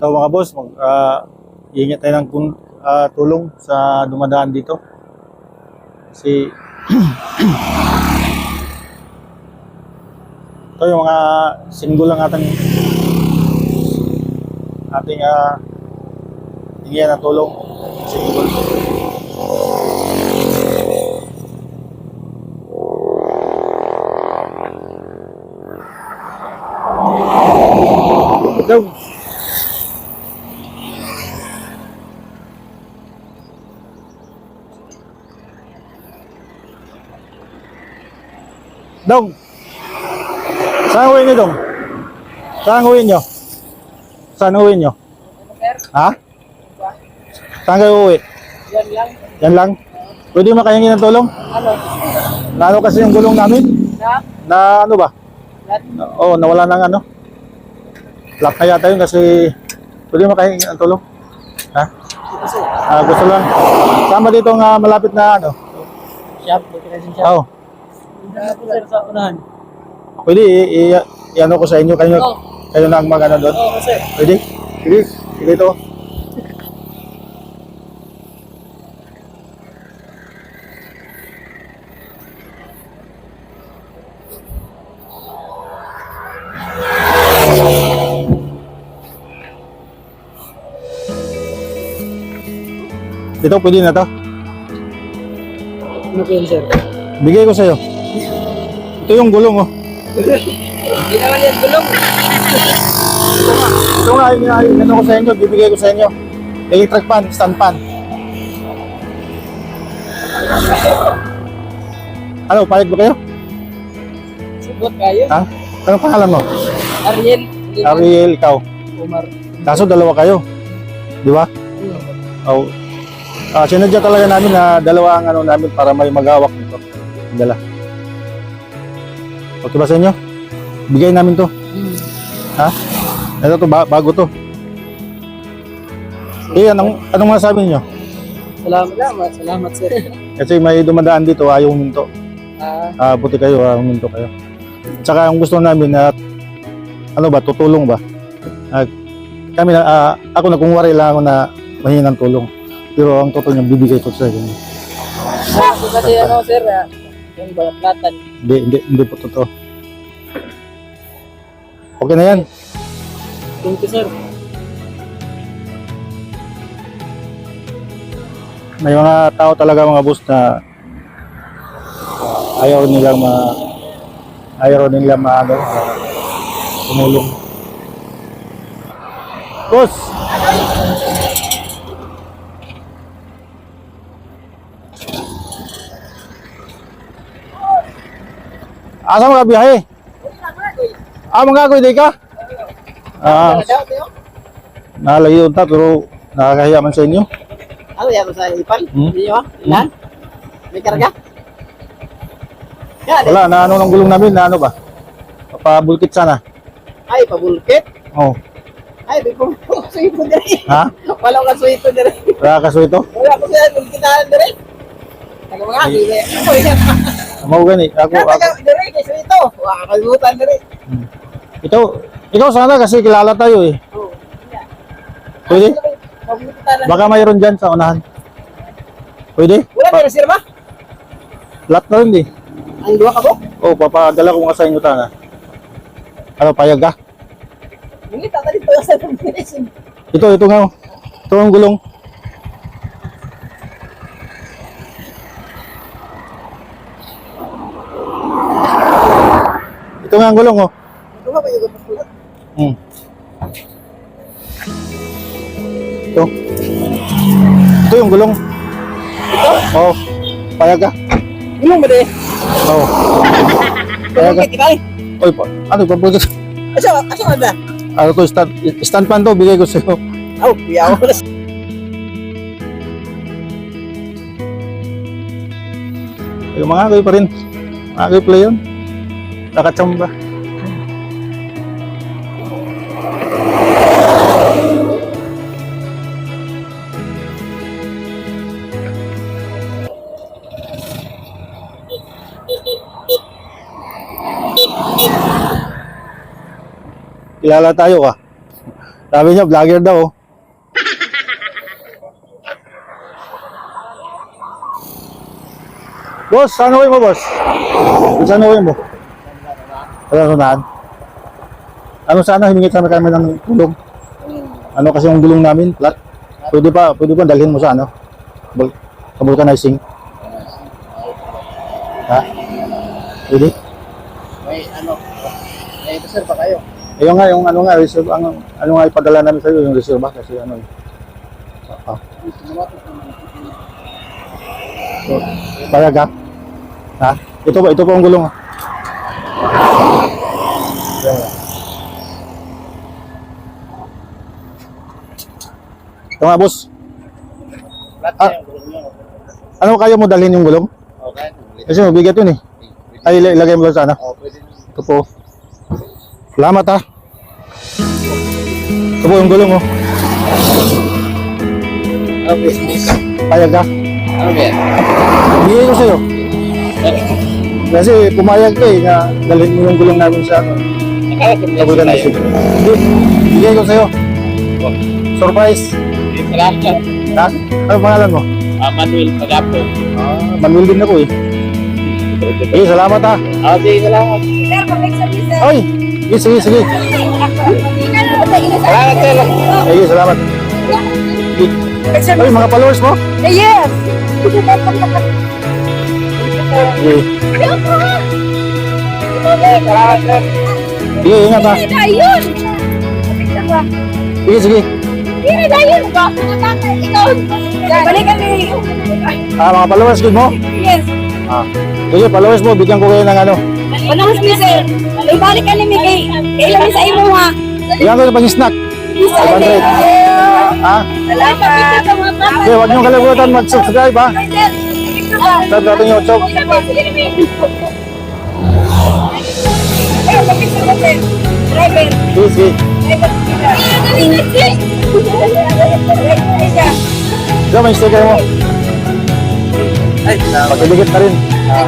Ito mga boss, mag, ah, iingat tayo ng ah, tulong sa dumadaan dito. Kasi ito yung mga single lang ating ating uh, hingyan ng tulong. Single. Go. Dong. Saan uwi niyo, Dong? Saan uwi niyo? Saan uwi niyo? Ha? Saan kayo uwi? Yan lang. Yan lang? Pwede makahingi ng tulong? Ano? Lalo kasi yung gulong namin? Na? Na ano ba? Yan? Oo, nawala ng ano. Lock na yata yun kasi pwede makahingi ng tulong? Ha? Kasi, Ah, gusto lang. Saan ba dito nga malapit na ano? shop. Din shop. Oo. Po sir sa unahan? Pwede i-ano ko sa inyo kayo Oo. kayo na ang magano doon. Oo, kasi. Pwede? Sige. Sige ito. Ito, pwede na to. Ano po yun sir? Bigay ko sa'yo. Ito yung gulong, oh. Hindi naman yan gulong. Ito nga, yung, yung ano ko sa inyo, bibigay ko sa inyo. Electric pan, stand pan. Ano, payag ba kayo? Subot kayo. Ha? Anong pangalan mo? Ariel. Ariel, ikaw. Umar. Kaso dalawa kayo. Di ba? Ano? Oh. Ah, sinadya talaga namin na dalawa ang ano namin para may magawak nito. Dala. Okay ba sa inyo? Bigay namin to. Hmm. Ha? Ito to, ba- bago to. Eh, anong, anong masasabi niyo? Salamat. Salamat. Salamat sir. Kasi may dumadaan dito, ayaw huminto. Ah, Ah, buti kayo, ah, huminto kayo. Tsaka ang gusto namin na ano ba, tutulong ba? Ah, kami na, ah, ako nagkungwari lang ako na mahingi ng tulong. Pero ang totoo niya, bibigay ko sa inyo. ako kasi ano sir, ah, yung balaklatan. Hindi, hindi, hindi po totoo. Okay na yan. Thank you sir. May mga tao talaga mga boss na ayaw nilang ma ayaw nilang ma ano, ah, tumulong. Boss! Asa mga biyahe? Ah, mga agoy di ka? Ah, nalayo ta pero nakakahiya man sa inyo. Ano yan sa ipan? Hmm? Hindi nyo? Ilan? May karga? Wala, na ano ng gulong namin, na ano ba? Papabulkit sana. Ay, pabulkit. Oh, Ay, may pum- suito dire. ha? Wala ka suito dire. Wala ka so ito? Wala ko sa bulkitahan Taga mga dire. Ako yan. Mau gani, ako, ako. dire kay suito. Wala ka kalimutan dire. Ikaw, ikaw sana kasi kilala tayo eh. Oh. Pwede? Baka mayroon dyan sa unahan. Pwede? Wala Pa- may reserva? Lahat na rin eh. Ang dua ka po? Oh, papadala ko nga sa inyo tana. Ano, payag ka? Hindi tata dito sa. Ito, ito nga. oh. Ito ang gulong. Nga ang gulong oh. Ba? Hmm. Ito. Ito yung gulong. Ito? Oh. Payag ka? Gulong ba dire? Oh. Payag ka? Eh. Oy, pa, ano pa pwede? Asa asa ba ba? Ano to, stand, stand pan to, bigay ko sa'yo. Aw, yaw. Yung mga agoy pa rin. Mga agoy pala yun. Nakachamba. Kilala tayo ka. Sabi niya, vlogger daw. oh. Boss, saan uwi mo, boss? Saan uwi mo? Wala sunaan. Ano sana, hiningi kami kami ng tulong. Ano kasi yung gulong namin, flat. Pwede pa, pwede pa dalhin mo sa ano? Sa vulcanizing. Ha? Pwede? May ano, may sir pa kayo. Ayun nga, yung ano nga, reserve, ang, ano nga ipadala namin sa'yo, yung reserve ba? Kasi ano eh. Ah. So, payag ka? Ha? Ito ba, ito po ang gulong ha? Ayan nga. Ito nga, boss. Ah. nyo. Ano kaya mo dalhin yung gulong? Okay. Kasi mabigat yun eh. Ay, ila- ilagay mo lang sa ano? Oh. Ito po. Salamat ha. Ito po yung gulong oh. Okay. Payag ka? Okay. Bigay ko sa'yo. Kasi pumayag ka eh na dalhin mo yung gulong namin sa ano. Kabutan na siya. Hindi. Bigay ko sa'yo. Surprise. Salamat. Ha? Ano pangalan mo? Ah, Manuel Pagapo. Ah, Manuel din ako eh. Sige, salamat ha. Ah, sige, salamat. Sir. Ay! Sige, sige, sige. Salamat, sir. Sige, salamat. Ay, mga followers mo? Yes! Sige. Salamat, sir. Sige, ingat ha. Ayun! Sige, sige. Hindi na yun! Ikaw! Balik kami! Ah, mga followers good mo? Yes! Ah. Sige, followers mo, bigyan ko kayo ng ano. Unang sir! Ibalik ka ni Migay! Ilan sa imo ha! Bigyan ko ng pang-snack. 500. Ha? Salamat! Okay, huwag niyong kalimutan mag-subscribe ha. Natin yung YouTube. Ayun, pabalik sa hotel. Driver! Sige, Diyo, may sticker mo. Ay, salamat. Pagkidikit na rin. Ah.